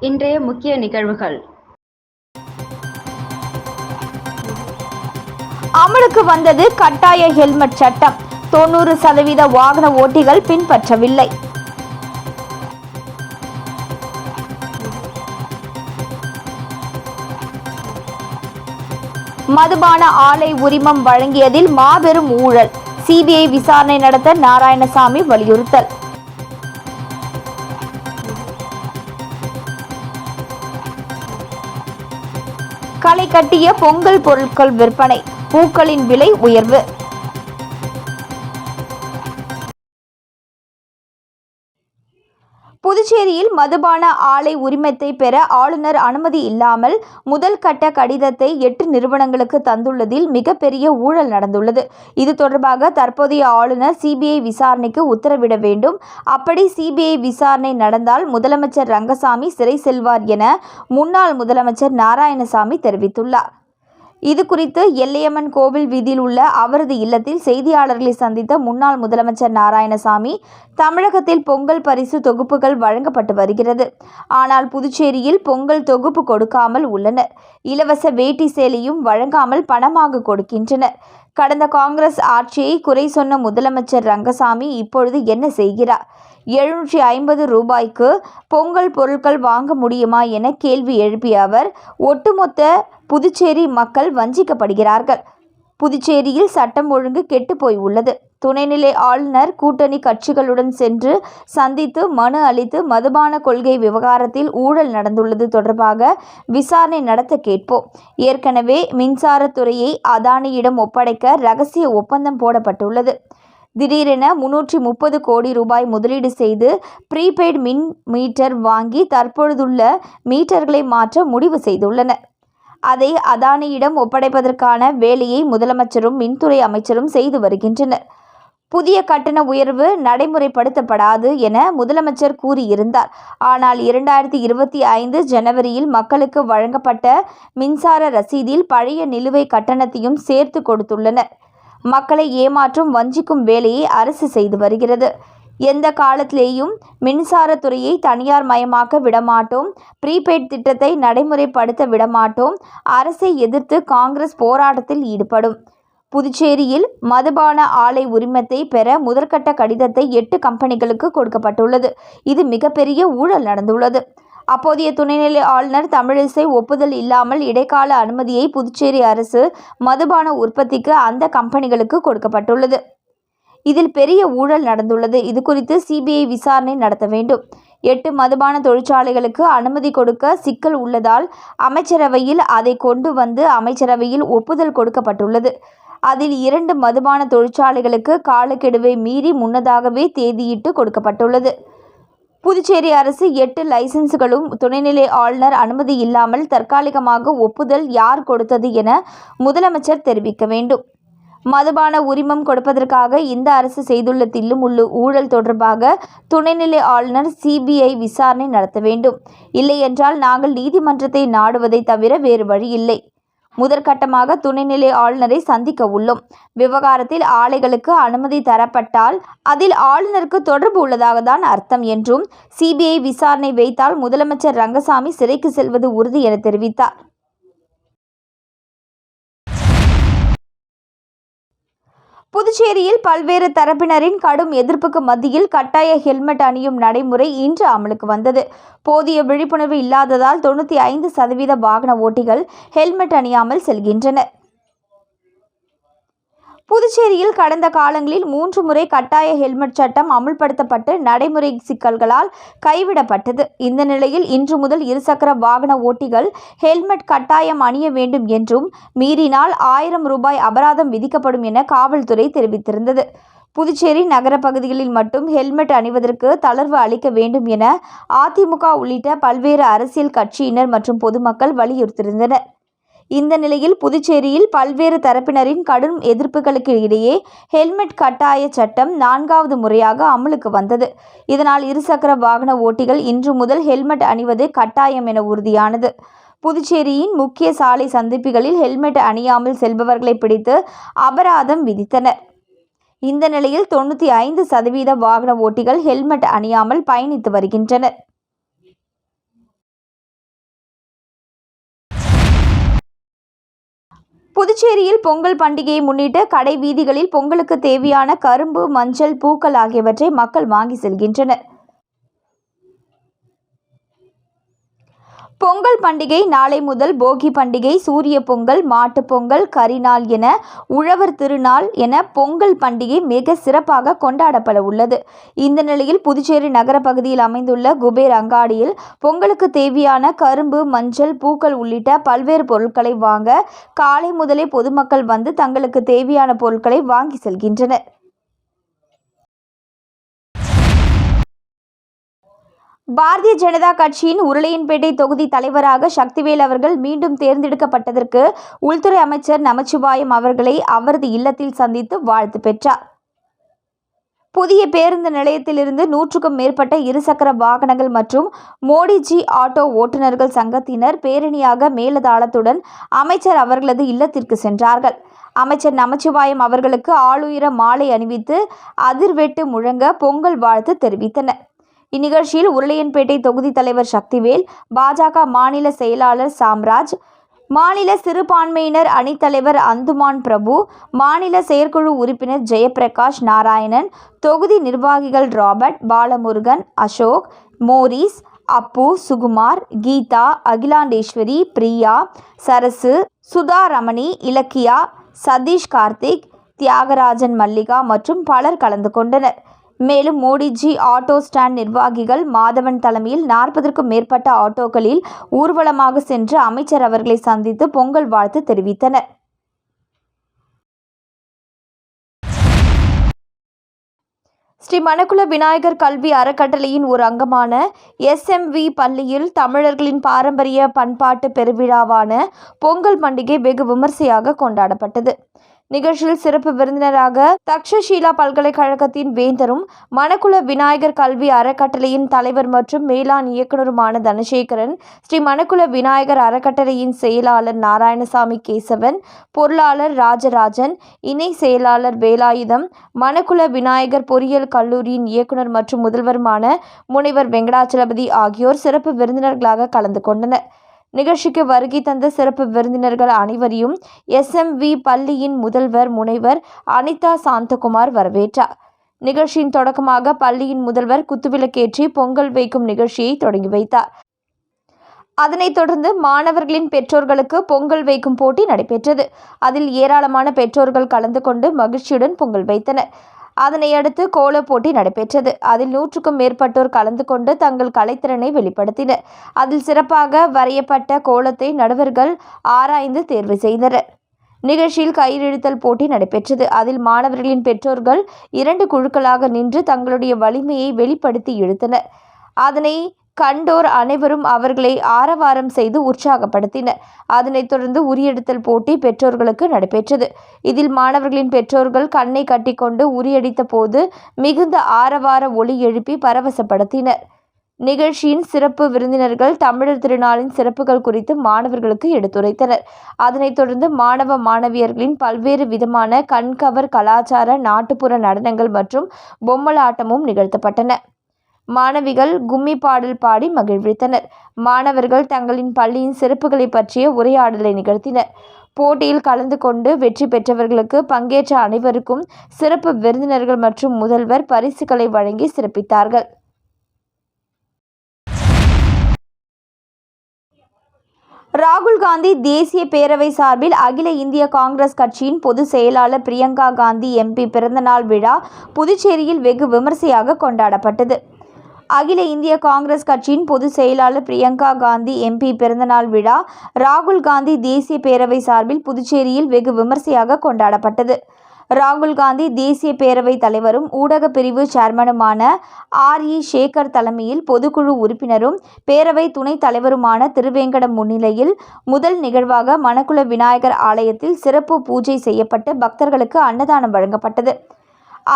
இன்றைய முக்கிய நிகழ்வுகள். அமலுக்கு வந்தது கட்டாய ஹெல்மெட் சட்டம். தொண்ணூறு சதவீத வாகன ஓட்டிகள் பின்பற்றவில்லை. மதுபான ஆலை உரிமம் வழங்கியதில் மாபெரும் ஊழல். சிபிஐ விசாரணை நடத்த நாராயணசாமி வலியுறுத்தல். களை கட்டிய பொங்கல் பொருட்கள் விற்பனை. பூக்களின் விலை உயர்வு. புதுச்சேரியில் மதுபான ஆலை உரிமத்தை பெற ஆளுநர் அனுமதி இல்லாமல் முதல் கட்ட கடிதத்தை எட்டு நிறுவனங்களுக்கு தந்துள்ளதில் மிகப்பெரிய ஊழல் நடந்துள்ளது. இது தொடர்பாக தற்போதைய ஆளுநர் சிபிஐ விசாரணைக்கு உத்தரவிட வேண்டும். அப்படி சிபிஐ விசாரணை நடந்தால் முதலமைச்சர் ரங்கசாமி சிறை செல்வார் என முன்னாள் முதலமைச்சர் நாராயணசாமி தெரிவித்துள்ளார். இது குறித்து எல்லையம்மன் கோவில் வீதியில் உள்ள அவரது இல்லத்தில் செய்தியாளர்களை சந்தித்த முன்னாள் முதலமைச்சர் நாராயணசாமி தமிழகத்தில் பொங்கல் பரிசு தொகுப்புகள் வழங்கப்பட்டு வருகிறது. ஆனால் புதுச்சேரியில் பொங்கல் தொகுப்பு கொடுக்காமல் உள்ளனர். இலவச வேட்டி சேலையும் வழங்காமல் பணமாக கொடுக்கின்றனர். கடந்த காங்கிரஸ் ஆட்சியை குறை சொன்ன முதலமைச்சர் ரங்கசாமி இப்பொழுது என்ன செய்கிறார்? எழுநூற்றி ஐம்பது ரூபாய்க்கு பொங்கல் பொருட்கள் வாங்க முடியுமா என கேள்வி எழுப்பிய அவர் ஒட்டுமொத்த புதுச்சேரி மக்கள் வஞ்சிக்கப்படுகிறார்கள். புதுச்சேரியில் சட்டம் ஒழுங்கு கெட்டுப்போய் உள்ளது. துணைநிலை ஆளுநர் கூட்டணி கட்சிகளுடன் சென்று சந்தித்து மனு அளித்து மதுபான கொள்கை விவகாரத்தில் ஊழல் நடந்துள்ளது தொடர்பாக விசாரணை நடத்த கேட்போம். ஏற்கனவே மின்சாரத்துறையை அதானியிடம் ஒப்படைக்க ரகசிய ஒப்பந்தம் போடப்பட்டுள்ளது. திடீரென முன்னூற்றி முப்பது கோடி ரூபாய் முதலீடு செய்து ப்ரீபெய்டு மின் மீட்டர் வாங்கி தற்பொழுதுள்ள மீட்டர்களை மாற்ற முடிவு செய்துள்ளனர். அதை அதானியிடம் ஒப்படைப்பதற்கான வேலையை முதலமைச்சரும் மின்துறை அமைச்சரும் செய்து வருகின்றனர். புதிய கட்டண உயர்வு நடைமுறைப்படுத்தப்படாது என முதலமைச்சர் கூறியிருந்தார். ஆனால் இரண்டாயிரத்தி இருபத்தி ஐந்து ஜனவரியில் மக்களுக்கு வழங்கப்பட்ட மின்சார ரசீதில் பழைய நிலுவை கட்டணத்தையும் சேர்த்து கொடுத்துள்ளனர். மக்களை ஏமாற்றும் வஞ்சிக்கும் வேலையை அரசு செய்து வருகிறது. எந்த காலத்திலேயும் மின்சாரத்துறையை தனியார் மயமாக்க விடமாட்டோம். ப்ரீபெய்ட் திட்டத்தை நடைமுறைப்படுத்த விடமாட்டோம். அரசை எதிர்த்து காங்கிரஸ் போராட்டத்தில் ஈடுபடும். புதுச்சேரியில் மதுபான ஆலை உரிமத்தை பெற முதற்கட்ட கடிதத்தை எட்டு கம்பெனிகளுக்கு கொடுக்கப்பட்டுள்ளது. இது மிகப்பெரிய ஊழல் நடந்துள்ளது. அப்போதைய துணைநிலை ஆளுநர் தமிழிசை ஒப்புதல் இல்லாமல் இடைக்கால அனுமதியை புதுச்சேரி அரசு மதுபான உற்பத்திக்கு அந்த கம்பெனிகளுக்கு கொடுக்கப்பட்டுள்ளது. இதில் பெரிய ஊழல் நடந்துள்ளது. இது குறித்து சிபிஐ விசாரணை நடத்த வேண்டும். எட்டு மதுபான தொழிற்சாலைகளுக்கு அனுமதி கொடுக்க சிக்கல் உள்ளதால் அமைச்சரவையில் அதை கொண்டு வந்து அமைச்சரவையில் ஒப்புதல் கொடுக்கப்பட்டுள்ளது. அதில் இரண்டு மதுபான தொழிற்சாலைகளுக்கு காலக்கெடுவை மீறி முன்னதாகவே தேதியிட்டு கொடுக்கப்பட்டுள்ளது. புதுச்சேரி அரசு எட்டு லைசன்ஸ்களும் துணைநிலை ஆளுநர் அனுமதி இல்லாமல் தற்காலிகமாக ஒப்புதல் யார் கொடுத்தது என முதலமைச்சர் தெரிவிக்க வேண்டும். மதுபான உரிமம் கொடுப்பதற்காக இந்த அரசு செய்துள்ள தில்லுமுள்ளு ஊழல் தொடர்பாக துணைநிலை ஆளுநர் சிபிஐ விசாரணை நடத்த வேண்டும். இல்லையென்றால் நாங்கள் நீதிமன்றத்தை நாடுவதை தவிர வேறு வழி இல்லை. முதற்கட்டமாக துணைநிலை ஆளுநரை சந்திக்க உள்ளோம். விவகாரத்தில் ஆலைகளுக்கு அனுமதி தரப்பட்டால் அதில் ஆளுநருக்கு தொடர்பு உள்ளதாக தான் அர்த்தம் என்றும் சிபிஐ விசாரணை வைத்தால் முதலமைச்சர் ரங்கசாமி சிறைக்கு செல்வது உறுதி என தெரிவித்தார். புதுச்சேரியில் பல்வேறு தரப்பினரின் கடும் எதிர்ப்புக்கு மத்தியில் கட்டாய ஹெல்மெட் அணியும் நடைமுறை இன்று அமலுக்கு வந்தது. போதிய விழிப்புணர்வு இல்லாததால் தொண்ணூற்றி ஐந்து சதவீத வாகன ஓட்டிகள் ஹெல்மெட் அணியாமல் செல்கின்றனர். புதுச்சேரியில் கடந்த காலங்களில் மூன்று முறை கட்டாய ஹெல்மெட் சட்டம் அமுல்படுத்தப்பட்டு நடைமுறை சிக்கல்களால் கைவிடப்பட்டது. இந்த நிலையில் இன்று முதல் இருசக்கர வாகன ஓட்டிகள் ஹெல்மெட் கட்டாயம் அணிய வேண்டும் என்றும் மீறினால் ஆயிரம் ரூபாய் அபராதம் விதிக்கப்படும் என காவல்துறை தெரிவித்திருந்தது. புதுச்சேரி நகர பகுதிகளில் மட்டும் ஹெல்மெட் அணிவதற்கு தளர்வு அளிக்க வேண்டும் என அதிமுக உள்ளிட்ட பல்வேறு அரசியல் கட்சியினர் மற்றும் பொதுமக்கள் வலியுறுத்தியிருந்தனர். இந்த நிலையில் புதுச்சேரியில் பல்வேறு தரப்பினரின் கடும் எதிர்ப்புகளுக்கு இடையே ஹெல்மெட் கட்டாய சட்டம் நான்காவது முறையாக அமலுக்கு வந்தது. இதனால் இருசக்கர வாகன ஓட்டிகள் இன்று முதல் ஹெல்மெட் அணிவது கட்டாயம் என உறுதியானது. புதுச்சேரியின் முக்கிய சாலை சந்திப்புகளில் ஹெல்மெட் அணியாமல் செல்பவர்களை பிடித்து அபராதம் விதித்தனர். இந்த நிலையில் தொண்ணூற்றி ஐந்து சதவீத வாகன ஓட்டிகள் ஹெல்மெட் அணியாமல் பயணித்து வருகின்றனர். புதுச்சேரியில் பொங்கல் பண்டிகையை முன்னிட்டு கடை வீதிகளில் பொங்கலுக்கு தேவையான கரும்பு மஞ்சள் பூக்கள் ஆகியவற்றை மக்கள் வாங்கி செல்கின்றனர். பொங்கல் பண்டிகை நாளை முதல் போகி பண்டிகை சூரிய பொங்கல் மாட்டுப் பொங்கல் கரிநாள் என உழவர் திருநாள் என பொங்கல் பண்டிகை மிக சிறப்பாக கொண்டாடப்பட உள்ளது. இந்த நிலையில் புதுச்சேரி நகர பகுதியில் அமைந்துள்ள குபேர் அங்காடியில் பொங்கலுக்கு தேவையான கரும்பு மஞ்சள் பூக்கள் உள்ளிட்ட பல்வேறு பொருட்களை வாங்க காலை முதலே பொதுமக்கள் வந்து தங்களுக்கு தேவையான பொருட்களை வாங்கி செல்கின்றனர். பாரதிய ஜனதா கட்சியின் உருளையன்பேட்டை தொகுதி தலைவராக சக்திவேல் அவர்கள் மீண்டும் தேர்ந்தெடுக்கப்பட்டதற்கு உள்துறை அமைச்சர் நமச்சிவாயம் அவர்களை அவரது இல்லத்தில் சந்தித்து வாழ்த்து பெற்றார். புதிய பேருந்து நிலையத்திலிருந்து நூற்றுக்கும் மேற்பட்ட இருசக்கர வாகனங்கள் மற்றும் மோடிஜி ஆட்டோ ஓட்டுநர்கள் சங்கத்தினர் பேரணியாக மேலதாளத்துடன் அமைச்சர் அவர்களது இல்லத்திற்கு சென்றார்கள். அமைச்சர் நமச்சிவாயம் அவர்களுக்கு ஆளுயர மாலை அணிவித்து அதிர்வெட்டு முழங்க பொங்கல் வாழ்த்து தெரிவித்தனர். இந்நிகழ்ச்சியில் உருளையன்பேட்டை தொகுதி தலைவர் சக்திவேல் பாஜக மாநில செயலாளர் சாம்ராஜ் மாநில சிறுபான்மையினர் அணித்தலைவர் அந்துமான் பிரபு மாநில செயற்குழு உறுப்பினர் ஜெயபிரகாஷ் நாராயணன் தொகுதி நிர்வாகிகள் ராபர்ட் பாலமுருகன் அசோக் மோரிஸ் அப்பு சுகுமார் கீதா அகிலாண்டேஸ்வரி பிரியா சரசு சுதா ரமணி இலக்கியா சதீஷ் கார்த்திக் தியாகராஜன் மல்லிகா மற்றும் பலர் கலந்து கொண்டனர். மேலும் மோடிஜி ஆட்டோ ஸ்டாண்ட் நிர்வாகிகள் மாதவன் தலைமையில் நாற்பதற்கும் மேற்பட்ட ஆட்டோக்களில் ஊர்வலமாக சென்று அமைச்சர் அவர்களை சந்தித்து பொங்கல் வாழ்த்து தெரிவித்தனர். ஸ்ரீ மணக்குள விநாயகர் கல்வி அறக்கட்டளையின் ஒரு அங்கமான எஸ்எம்வி பள்ளியில் தமிழர்களின் பாரம்பரிய பண்பாட்டு பெருவிழாவான பொங்கல் பண்டிகை வெகு விமர்சையாக கொண்டாடப்பட்டது. நிகழ்ச்சியில் சிறப்பு விருந்தினராக தக்ஷஷீலா பல்கலைக்கழகத்தின் வேந்தரும் மணக்குள விநாயகர் கல்வி அறக்கட்டளையின் தலைவர் மற்றும் மேலாண் இயக்குநருமான தனசேகரன் ஸ்ரீ மணக்குள விநாயகர் அறக்கட்டளையின் செயலாளர் நாராயணசாமி கேசவன் பொருளாளர் ராஜராஜன் இணை செயலாளர் வேலாயுதம் மணக்குள விநாயகர் பொறியியல் கல்லூரியின் இயக்குனர் மற்றும் முதல்வருமான முனைவர் வெங்கடாச்சலபதி ஆகியோர் சிறப்பு விருந்தினர்களாக கலந்து கொண்டனர். நிகழ்ச்சிக்கு வருகை தந்த சிறப்பு விருந்தினர்கள் அனைவரையும் எஸ்எம்வி பள்ளியின் முதல்வர் முனைவர் அனிதா சாந்தகுமார் வரவேற்றார். நிகழ்ச்சியின் தொடக்கமாக பள்ளியின் முதல்வர் குத்துவிளக்கேற்றி பொங்கல் வைக்கும் நிகழ்ச்சியை தொடங்கி வைத்தார். அதனைத் தொடர்ந்து மாணவர்களின் பெற்றோர்களுக்கு பொங்கல் வைக்கும் போட்டி நடைபெற்றது. அதில் ஏராளமான பெற்றோர்கள் கலந்து கொண்டு மகிழ்ச்சியுடன் பொங்கல் வைத்தனர். அதனையடுத்து கோலப் போட்டி நடைபெற்றது. அதில் நூற்றுக்கும் மேற்பட்டோர் கலந்து கொண்டு தங்கள் கலைத்திறனை வெளிப்படுத்தினர். அதில் சிறப்பாக வரையப்பட்ட கோலத்தை நடுவர்கள் ஆராய்ந்து தேர்வு செய்தனர். நிகழ்ச்சியில் கயிறிழுத்தல் போட்டி நடைபெற்றது. அதில் மாணவர்களின் பெற்றோர்கள் இரண்டு குழுக்களாக நின்று தங்களுடைய வலிமையை வெளிப்படுத்தி இழுத்தனர். அதனை கண்டோர் அனைவரும் அவர்களை ஆரவாரம் செய்து உற்சாகப்படுத்தினர். அதனைத் தொடர்ந்து உரியடித்தல் போட்டி பெற்றோர்களுக்கு நடைபெற்றது. இதில் மாணவர்களின் பெற்றோர்கள் கண்ணை கட்டிக்கொண்டு உரியடித்த போது மிகுந்த ஆரவார ஒளி எழுப்பி பரவசப்படுத்தினர். நிகழ்ச்சியின் சிறப்பு விருந்தினர்கள் தமிழர் திருநாளின் சிறப்புகள் குறித்து மாணவர்களுக்கு எடுத்துரைத்தனர். அதனைத் தொடர்ந்து மாணவ மாணவியர்களின் பல்வேறு விதமான கண்கவர் கலாச்சார நாட்டுப்புற நடனங்கள் மற்றும் பொம்மலாட்டமும் நிகழ்த்தப்பட்டன. மாணவிகள் கும்மி பாடல் பாடி மகிழ்வித்தனர். மாணவர்கள் தங்களின் பள்ளியின் சிறப்புகளை பற்றிய உரையாடலை நிகழ்த்தினர். போட்டியில் கலந்து கொண்டு வெற்றி பெற்றவர்களுக்கு பங்கேற்ற அனைவருக்கும் சிறப்பு விருந்தினர்கள் மற்றும் முதல்வர் பரிசுகளை வழங்கி சிறப்பித்தார்கள். ராகுல் காந்தி தேசிய பேரவை சார்பில் அகில இந்திய காங்கிரஸ் கட்சியின் பொதுச் செயலாளர் பிரியங்கா காந்தி எம்பி பிறந்தநாள் விழா புதுச்சேரியில் வெகு விமர்சையாக கொண்டாடப்பட்டது. அகில இந்திய காங்கிரஸ் கட்சியின் பொதுச் செயலாளர் பிரியங்கா காந்தி எம்பி பிறந்தநாள் விழா ராகுல் காந்தி தேசிய பேரவை சார்பில் புதுச்சேரியில் வெகு விமர்சையாக கொண்டாடப்பட்டது. ராகுல் காந்தி தேசிய பேரவை தலைவரும் ஊடக பிரிவு சேர்மனுமான ஆர். இ. சேகர் தலைமையில் பொதுக்குழு உறுப்பினரும் பேரவை துணைத் தலைவருமான திருவேங்கடம் முன்னிலையில் முதல் நிகழ்வாக மணக்குள விநாயகர் ஆலயத்தில் சிறப்பு பூஜை செய்யப்பட்டு பக்தர்களுக்கு அன்னதானம் வழங்கப்பட்டது.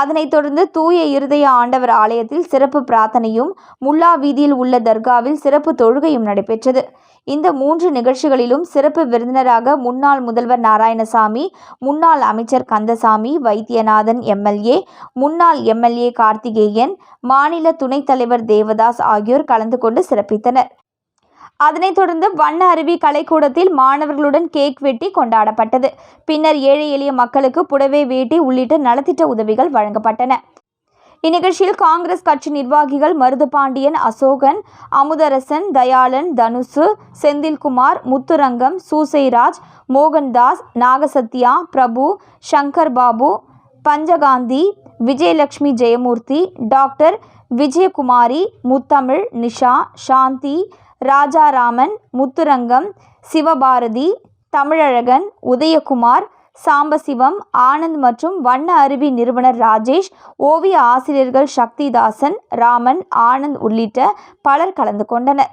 அதனைத் தொடர்ந்து தூய இருதய ஆண்டவர் ஆலயத்தில் சிறப்பு பிரார்த்தனையும் முல்லா வீதியில் உள்ள தர்காவில் சிறப்பு தொழுகையும் நடைபெற்றது. இந்த மூன்று நிகழ்ச்சிகளிலும் சிறப்பு விருந்தினராக முன்னாள் முதல்வர் நாராயணசாமி முன்னாள் அமைச்சர் கந்தசாமி வைத்தியநாதன் எம்எல்ஏ முன்னாள் எம்எல்ஏ கார்த்திகேயன் மாநில துணைத் தலைவர் தேவதாஸ் ஆகியோர் கலந்து கொண்டு சிறப்பித்தனர். அதனைத் தொடர்ந்து வண்ண அருவி கலைக்கூடத்தில் மாணவர்களுடன் கேக் வெட்டி கொண்டாடப்பட்டது. பின்னர் ஏழை எளிய மக்களுக்கு புடவை வேட்டி உள்ளிட்ட நலத்திட்ட உதவிகள் வழங்கப்பட்டன. இந்நிகழ்ச்சியில் காங்கிரஸ் கட்சி நிர்வாகிகள் மருதுபாண்டியன் அசோகன் அமுதரசன் தயாளன் தனுசு செந்தில்குமார் முத்துரங்கம் சூசைராஜ் மோகன்தாஸ் நாகசத்யா பிரபு சங்கர் பாபு பஞ்சகாந்தி விஜயலட்சுமி ஜெயமூர்த்தி டாக்டர் விஜயகுமாரி முத்தமிழ் நிஷா சாந்தி ராஜாராமன் முத்துரங்கம் சிவபாரதி தமிழழகன் உதயகுமார் சாம்பசிவம் ஆனந்த் மற்றும் வண்ண அருவி நிறுவனர் ராஜேஷ் ஓவிய ஆசிரியர்கள் சக்திதாசன் ராமன் ஆனந்த் உள்ளிட்ட பலர் கலந்து கொண்டனர்.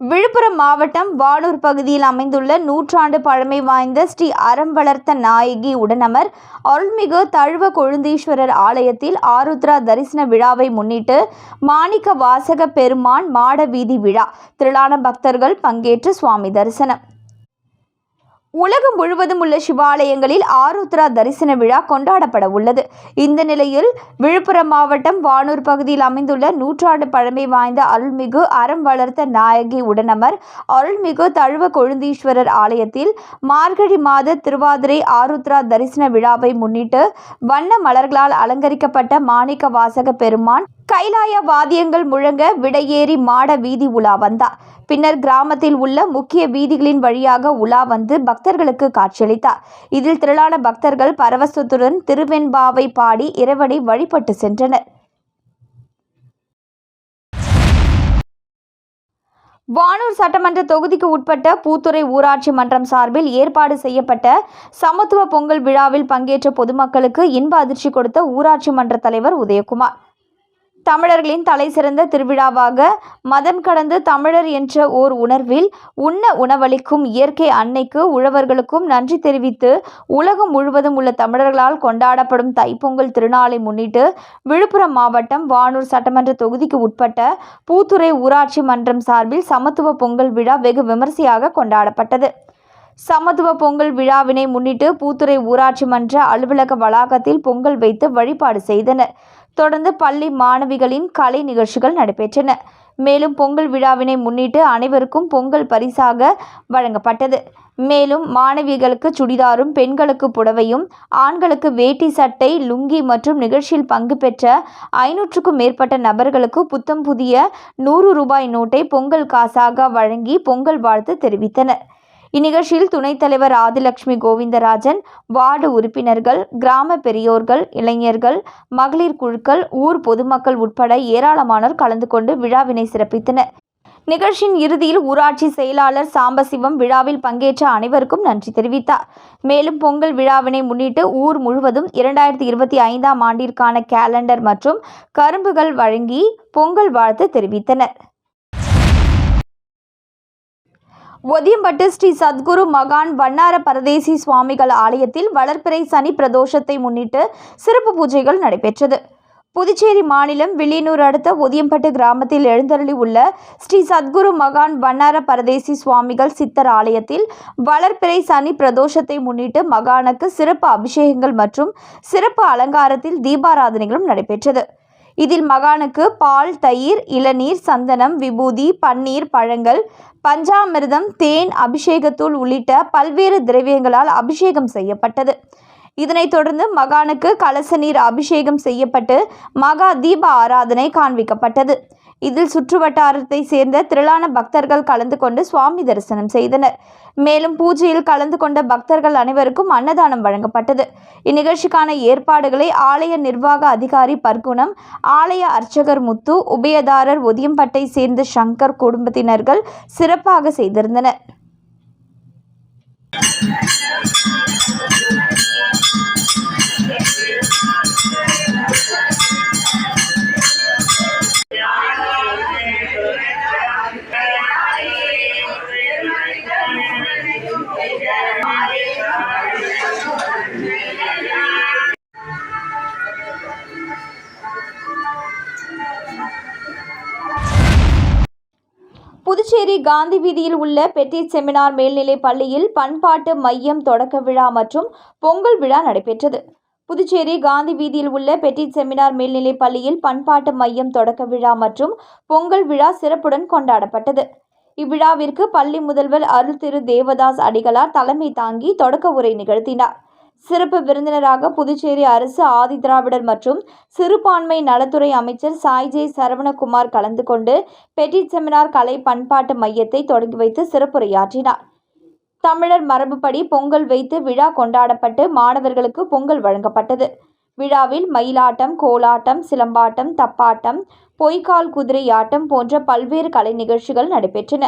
விழுப்புரம் மாவட்டம் வானூர் பகுதியில் அமைந்துள்ள நூற்றாண்டு பழமை வாய்ந்த ஸ்ரீ அறம் வளர்த்த நாயகி உடனமர் அருள்மிகு தழுவ கொழுந்தீஸ்வரர் ஆலயத்தில் ஆருத்ரா தரிசன விழாவை முன்னிட்டு மாணிக்க வாசக பெருமான் மாட வீதி விழா. திரளான பக்தர்கள் பங்கேற்று சுவாமி தரிசனம். உலகம் முழுவதும் உள்ள சிவாலயங்களில் ஆருத்ரா தரிசன விழா கொண்டாடப்பட உள்ளது. இந்த நிலையில் விழுப்புரம் மாவட்டம் வானூர் பகுதியில் அமைந்துள்ள நூற்றாண்டு பழமை வாய்ந்த அருள்மிகு அறம் வளர்த்த நாயகி உடனமர் அருள்மிகு தழுவ கொழுந்தீஸ்வரர் ஆலயத்தில் மார்கழி மாத திருவாதிரை ஆருத்ரா தரிசன விழாவை முன்னிட்டு வண்ண மலர்களால் அலங்கரிக்கப்பட்ட மாணிக்க வாசக பெருமான் கைலாய வாத்தியங்கள் முழங்க விடையேறி மாட வீதி உலா வந்தார் பின்னர் கிராமத்தில் உள்ள முக்கிய வீதிகளின் வழியாக உலா வந்து பக்தர்களுக்கு காட்சியளித்தார் இதில் திரளான பக்தர்கள் பரவசத்துடன் திருவெண்பாவை பாடி இறைவனை வழிபட்டு சென்றனர். வானூர் சட்டமன்ற தொகுதிக்கு உட்பட்ட பூத்துறை ஊராட்சி மன்றம் சார்பில் ஏற்பாடு செய்யப்பட்ட சமத்துவ பொங்கல் விழாவில் பங்கேற்ற பொதுமக்களுக்கு இன்ப அதிர்ச்சி கொடுத்த ஊராட்சி மன்ற தலைவர் உதயகுமார். தமிழர்களின் தலை சிறந்த திருவிழாவாக மதம் கடந்து தமிழர் என்ற ஓர் உணர்வில் உண்ண உணவளிக்கும் இயற்கை அன்னைக்கு உழவர்களுக்கும் நன்றி தெரிவித்து உலகம் முழுவதும் உள்ள தமிழர்களால் கொண்டாடப்படும் தைப்பொங்கல் திருநாளை முன்னிட்டு விழுப்புரம் மாவட்டம் வானூர் சட்டமன்ற தொகுதிக்கு உட்பட்ட பூத்துறை ஊராட்சி மன்றம் சார்பில் சமத்துவ பொங்கல் விழா வெகு விமரிசையாக கொண்டாடப்பட்டது. சமத்துவ பொங்கல் விழாவினை முன்னிட்டு பூத்துறை ஊராட்சி மன்ற அலுவலக வளாகத்தில் பொங்கல் வைத்து வழிபாடு செய்தனர். தொடர்ந்து பள்ளி மாணவிகளின் கலை நிகழ்ச்சிகள் நடைபெற்றன. மேலும் பொங்கல் விழாவினை முன்னிட்டு அனைவருக்கும் பொங்கல் பரிசாக வழங்கப்பட்டது. மேலும் மாணவிகளுக்கு சுடிதாரும் பெண்களுக்கு புடவையும் ஆண்களுக்கு வேட்டி சட்டை லுங்கி மற்றும் நிகழ்ச்சியில் பங்கு பெற்ற ஐநூற்றுக்கும் மேற்பட்ட நபர்களுக்கு புத்தம் புதிய நூறு ரூபாய் நோட்டை பொங்கல் காசாக வழங்கி பொங்கல் வாழ்த்து தெரிவித்தனர். இந்நிகழ்ச்சியில் துணைத் தலைவர் ஆதிலட்சுமி கோவிந்தராஜன் வார்டு உறுப்பினர்கள் கிராம பெரியோர்கள் இளைஞர்கள் மகளிர் குழுக்கள் ஊர் பொதுமக்கள் உட்பட ஏராளமானோர் கலந்து கொண்டு விழாவினை சிறப்பித்தனர். நிகழ்ச்சியின் இறுதியில் ஊராட்சி செயலாளர் சாம்பசிவம் விழாவில் பங்கேற்ற அனைவருக்கும் நன்றி தெரிவித்தார். மேலும் பொங்கல் விழாவினை முன்னிட்டு ஊர் முழுவதும் இரண்டாயிரத்தி இருபத்தி ஐந்தாம் ஆண்டிற்கான கேலண்டர் மற்றும் கரும்புகள் வழங்கி பொங்கல் வாழ்த்து தெரிவித்தனர். ஒதியம்பட்டு ஸ்ரீ சத்குரு மகான் வண்ணார பரதேசி சுவாமிகள் ஆலயத்தில் வளர்ப்பிறை சனி பிரதோஷத்தை முன்னிட்டு சிறப்பு பூஜைகள் நடைபெற்றது. புதுச்சேரி மாநிலம் வில்லியனூர் அடுத்த ஒதியம்பட்டு கிராமத்தில் எழுந்தருளி உள்ள ஸ்ரீ சத்குரு மகான் வண்ணார பரதேசி சுவாமிகள் சித்தர் ஆலயத்தில் வளர்ப்பிறை சனி பிரதோஷத்தை முன்னிட்டு மகானுக்கு சிறப்பு அபிஷேகங்கள் மற்றும் சிறப்பு அலங்காரத்தில் தீபாராதனைகளும் நடைபெற்றது. இதில் மகானுக்கு பால் தயிர் இளநீர் சந்தனம் விபூதி பன்னீர் பழங்கள் பஞ்சாமிர்தம் தேன் அபிஷேகத்தூள் உள்ளிட்ட பல்வேறு திரவியங்களால் அபிஷேகம் செய்யப்பட்டது. இதனைத் தொடர்ந்து மகானுக்கு கலச நீர் அபிஷேகம் செய்யப்பட்டு மகா தீப ஆராதனை காண்பிக்கப்பட்டது. இதில் சுற்றுவட்டாரத்தை சேர்ந்த திரளான பக்தர்கள் கலந்து கொண்டு சுவாமி தரிசனம் செய்தனர். மேலும் பூஜையில் கலந்து கொண்ட பக்தர்கள் அனைவருக்கும் அன்னதானம் வழங்கப்பட்டது. இந்நிகழ்ச்சிக்கான ஏற்பாடுகளை ஆலய நிர்வாக அதிகாரி பர்குணம் ஆலய அர்ச்சகர் முத்து உபயதாரர் ஒதியம்பட்டை சேர்ந்த சங்கர் குடும்பத்தினர்கள் சிறப்பாக செய்திருந்தனர். புதுச்சேரி காந்தி வீதியில் உள்ள பெட்டிட் செமினார் மேல்நிலைப் பள்ளியில் பண்பாட்டு மையம் தொடக்க விழா மற்றும் பொங்கல் விழா நடைபெற்றது. புதுச்சேரி காந்தி வீதியில் உள்ள பெட்டிட் செமினார் மேல்நிலைப் பள்ளியில் பண்பாட்டு மையம் தொடக்க விழா மற்றும் பொங்கல் விழா சிறப்புடன் கொண்டாடப்பட்டது. இவ்விழாவிற்கு பள்ளி முதல்வர் அருள் திரு தேவதாஸ் அடிகளார் தலைமை தாங்கி தொடக்க உரை நிகழ்த்தினார். சிறப்பு விருந்தினராக புதுச்சேரி அரசு ஆதிதிராவிடர் மற்றும் சிறுபான்மை நலத்துறை அமைச்சர் சாய்ஜே சரவணகுமார் கலந்து கொண்டு பெட்டி செமினார் கலை பண்பாட்டு மையத்தை தொடங்கி வைத்து சிறப்புரையாற்றினார். தமிழர் மரபுப்படி பொங்கல் வைத்து விழா கொண்டாடப்பட்டு மாணவர்களுக்கு பொங்கல் வழங்கப்பட்டது. விழாவில் மயிலாட்டம் கோலாட்டம் சிலம்பாட்டம் தப்பாட்டம் பொய்க்கால் குதிரையாட்டம் போன்ற பல்வேறு கலை நிகழ்ச்சிகள் நடைபெற்றன.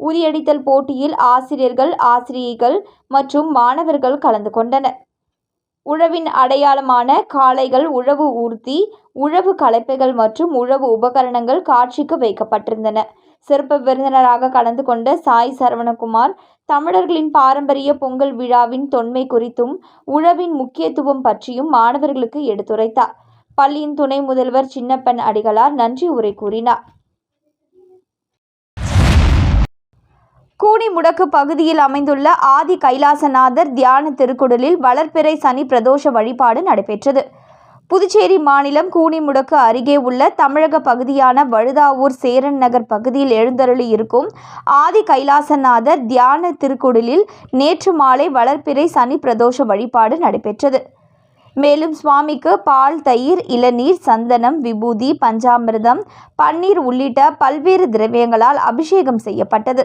உரியடித்தல் போட்டியில் ஆசிரியர்கள் ஆசிரியைகள் மற்றும் மாணவர்கள் கலந்து கொண்டனர். உழவின் அடையாளமான காளைகள் உழவு ஊர்தி உழவு கலப்பைகள் மற்றும் உழவு உபகரணங்கள் காட்சிக்கு வைக்கப்பட்டிருந்தன. சிறப்பு விருந்தினராக கலந்து கொண்ட சாய் சரவணகுமார் தமிழர்களின் பாரம்பரிய பொங்கல் விழாவின் தொன்மை குறித்தும் உழவின் முக்கியத்துவம் பற்றியும் மாணவர்களுக்கு எடுத்துரைத்தார். பள்ளியின் துணை முதல்வர் சின்னப்பன் அடிகளார் நன்றி உரை கூறினார். கூனிமுடக்கு பகுதியில் அமைந்துள்ள ஆதி கைலாசநாதர் தியான திருக்குடலில் வளர்பிறை சனி பிரதோஷ வழிபாடு நடைபெற்றது. புதுச்சேரி மாநிலம் கூனிமுடக்கு அருகே உள்ள தமிழக பகுதியான வழுதாவூர் சேரன் நகர் பகுதியில் எழுந்தருளி இருக்கும் ஆதி கைலாசநாதர் தியான திருக்குடலில் நேற்று மாலை வளர்பிறை சனி பிரதோஷ வழிபாடு நடைபெற்றது. மேலும் சுவாமிக்கு பால் தயிர் இளநீர் சந்தனம் விபூதி பஞ்சாமிர்தம் பன்னீர் உள்ளிட்ட பல்வேறு திரவியங்களால் அபிஷேகம் செய்யப்பட்டது.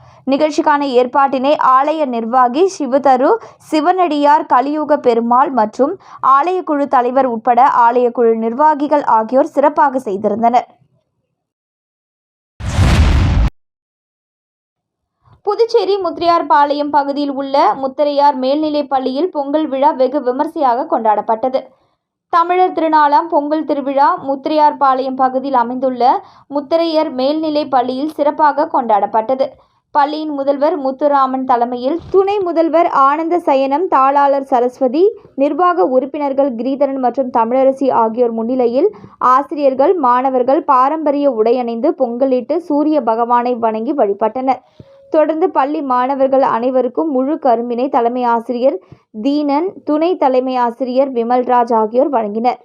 நிகழ்ச்சிக்கான ஏற்பாட்டினை ஆலய நிர்வாகி சிவதரு சிவனடியார் கலியுக பெருமாள் மற்றும் ஆலயக்குழு தலைவர் உட்பட ஆலயக்குழு நிர்வாகிகள் ஆகியோர் சிறப்பாக செய்திருந்தனர். புதுச்சேரி முத்திரையார்பாளையம் பகுதியில் உள்ள முத்திரையார் மேல்நிலைப் பள்ளியில் பொங்கல் விழா வெகு விமர்சையாக கொண்டாடப்பட்டது. தமிழர் திருநாளாம் பொங்கல் திருவிழா முத்திரையார்பாளையம் பகுதியில் அமைந்துள்ள முத்திரையர் மேல்நிலைப் பள்ளியில் சிறப்பாக கொண்டாடப்பட்டது. பள்ளியின் முதல்வர் முத்துராமன் தலைமையில் துணை முதல்வர் ஆனந்த சயனம் தாளாளர் சரஸ்வதி நிர்வாக உறுப்பினர்கள் கிரீதரன் மற்றும் தமிழரசி ஆகியோர் முன்னிலையில் ஆசிரியர்கள் மாணவர்கள் பாரம்பரிய உடையணிந்து பொங்கலிட்டு சூரிய பகவானை வணங்கி வழிபட்டனர். தொடர்ந்து பள்ளி மாணவர்கள் அனைவருக்கும் முழு கரும்பினை தலைமை ஆசிரியர் தீனன் துணை தலைமை ஆசிரியர் விமல்ராஜ் ஆகியோர் வழங்கினர்.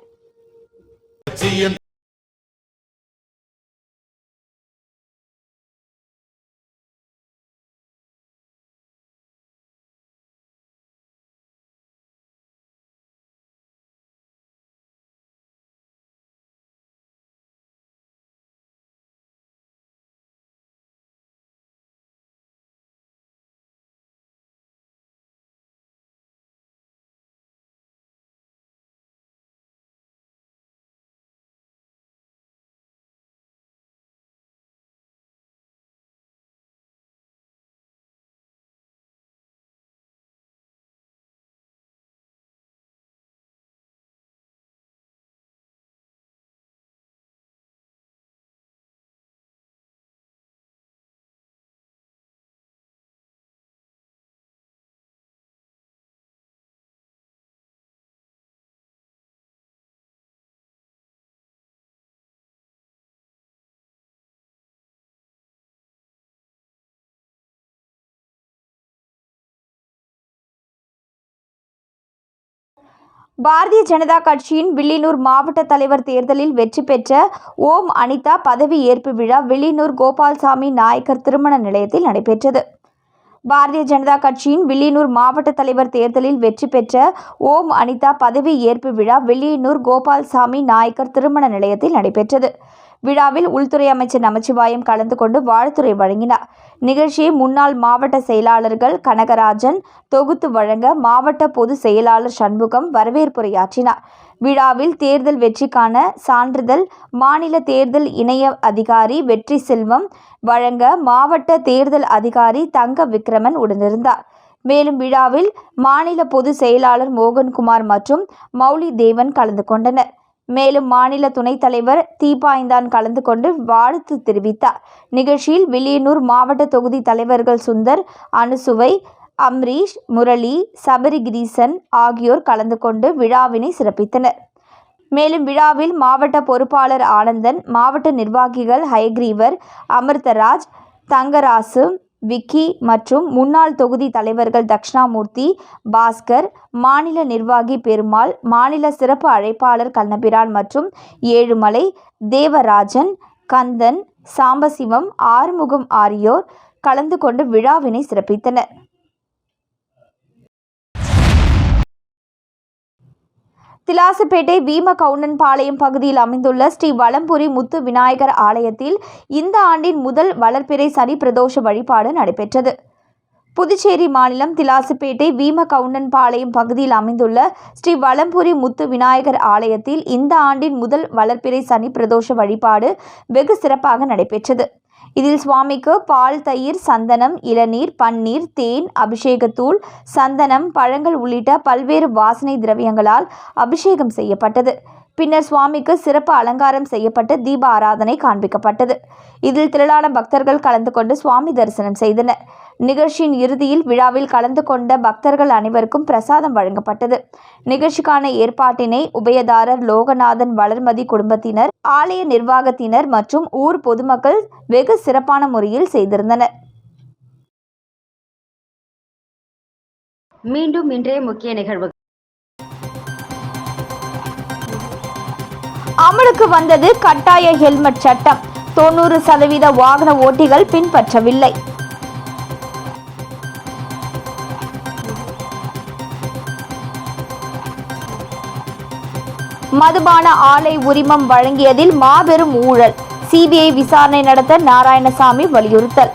பாரதிய ஜனதா கட்சியின் வில்லியனூர் மாவட்ட தலைவர் தேர்தலில் வெற்றி பெற்ற ஓம் அனிதா பதவி ஏற்பு விழா வில்லியனூர் கோபால்சாமி நாயக்கர் திருமண நிலையத்தில் நடைபெற்றது. பாரதிய ஜனதா கட்சியின் வில்லியனூர் மாவட்ட தலைவர் தேர்தலில் வெற்றி பெற்ற ஓம் அனிதா பதவி ஏற்பு விழா வில்லியனூர் கோபால்சாமி நாயக்கர் திருமண நிலையத்தில் நடைபெற்றது. விழாவில் உள்துறை அமைச்சர் நமச்சிவாயம் கலந்து கொண்டு வாழ்த்துறை வழங்கினார். நிகழ்ச்சியை முன்னாள் மாவட்ட செயலாளர்கள் கனகராஜன் தொகுத்து வழங்க மாவட்ட பொது செயலாளர் சண்முகம் வரவேற்புரையாற்றினார். விழாவில் தேர்தல் வெற்றிக்கான சான்றிதழ் மாநில தேர்தல் இணைய அதிகாரி வெற்றி செல்வம் வழங்க மாவட்ட தேர்தல் அதிகாரி தங்க விக்ரமன் உடனிருந்தார். மேலும் விழாவில் மாநில பொதுச் செயலாளர் மோகன்குமார் மற்றும் மௌலி தேவன் கலந்து கொண்டனர். மேலும் மாநில துணைத் தலைவர் தீபாய்ந்தான் கலந்து கொண்டு வாழ்த்து தெரிவித்தார். நிகழ்ச்சியில் வில்லியனூர் மாவட்ட தொகுதி தலைவர்கள் சுந்தர் அனுசுவை அம்ரீஷ் முரளி சபரிகிரீசன் ஆகியோர் கலந்து கொண்டு விழாவினை சிறப்பித்தனர். மேலும் விழாவில் மாவட்ட பொறுப்பாளர் ஆனந்தன் மாவட்ட நிர்வாகிகள் ஹயக்ரீவர் அமிர்தராஜ் தங்கராசு விக்கி மற்றும் முன்னாள் தொகுதி தலைவர்கள் தக்ஷணாமூர்த்தி பாஸ்கர் மாநில நிர்வாகி பெருமாள் மாநில சிறப்பு அழைப்பாளர் கண்ணபிரான் மற்றும் ஏழுமலை தேவராஜன் கந்தன் சாம்பசிவம் ஆறுமுகம் ஆகியோர் கலந்து கொண்டு விழாவினை சிறப்பித்தனர். திலாசுப்பேட்டை வீம கவுண்டன்பாளையம் பகுதியில் அமைந்துள்ள ஸ்ரீ வலம்புரி முத்து விநாயகர் ஆலயத்தில் இந்த ஆண்டின் முதல் வளர்பிறை சனி பிரதோஷ வழிபாடு நடைபெற்றது. புதுச்சேரி மாநிலம் திலாசுப்பேட்டை வீம கவுண்டன்பாளையம் பகுதியில் அமைந்துள்ள ஸ்ரீ வலம்புரி முத்து விநாயகர் ஆலயத்தில் இந்த ஆண்டின் முதல் வளர்பிறை சனி பிரதோஷ வழிபாடு வெகு சிறப்பாக நடைபெற்றது. இதில் சுவாமிக்கு பால் தயிர் சந்தனம் இளநீர் பன்னீர் தேன் அபிஷேகத்தூள் சந்தனம் பழங்கள் உள்ளிட்ட பல்வேறு வாசனை திரவியங்களால் அபிஷேகம் செய்யப்பட்டது. பின்னர் சுவாமிக்கு சிறப்பு அலங்காரம் செய்யப்பட்டு தீப ஆராதனை காண்பிக்கப்பட்டது. இதில் திரளான பக்தர்கள் கலந்து கொண்டு சுவாமி தரிசனம் செய்தனர். நிகழ்ச்சியின் இறுதியில் விழாவில் கலந்து கொண்ட பக்தர்கள் அனைவருக்கும் பிரசாதம் வழங்கப்பட்டது. நிகழ்ச்சிக்கான ஏற்பாட்டினை உபயதாரர் லோகநாதன் வளர்மதி குடும்பத்தினர் ஆலய நிர்வாகத்தினர் மற்றும் ஊர் பொதுமக்கள் வெகு சிறப்பான முறையில் செய்திருந்தனர். மீண்டும் இன்றைய முக்கிய நிகழ்வு. அமலுக்கு வந்தது கட்டாய ஹெல்மெட் சட்டம். தொண்ணூறு சதவீத வாகன ஓட்டிகள் பின்பற்றவில்லை. மதுபான ஆலை உரிமம் வழங்கியதில் மாபெரும் ஊழல். சிபிஐ விசாரணை நடத்த நாராயணசாமி வலியுறுத்தல்.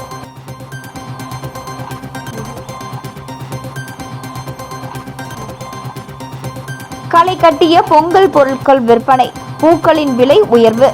களை கட்டிய பொங்கல் பொருட்கள் விற்பனை. பூக்களின் விலை உயர்வு.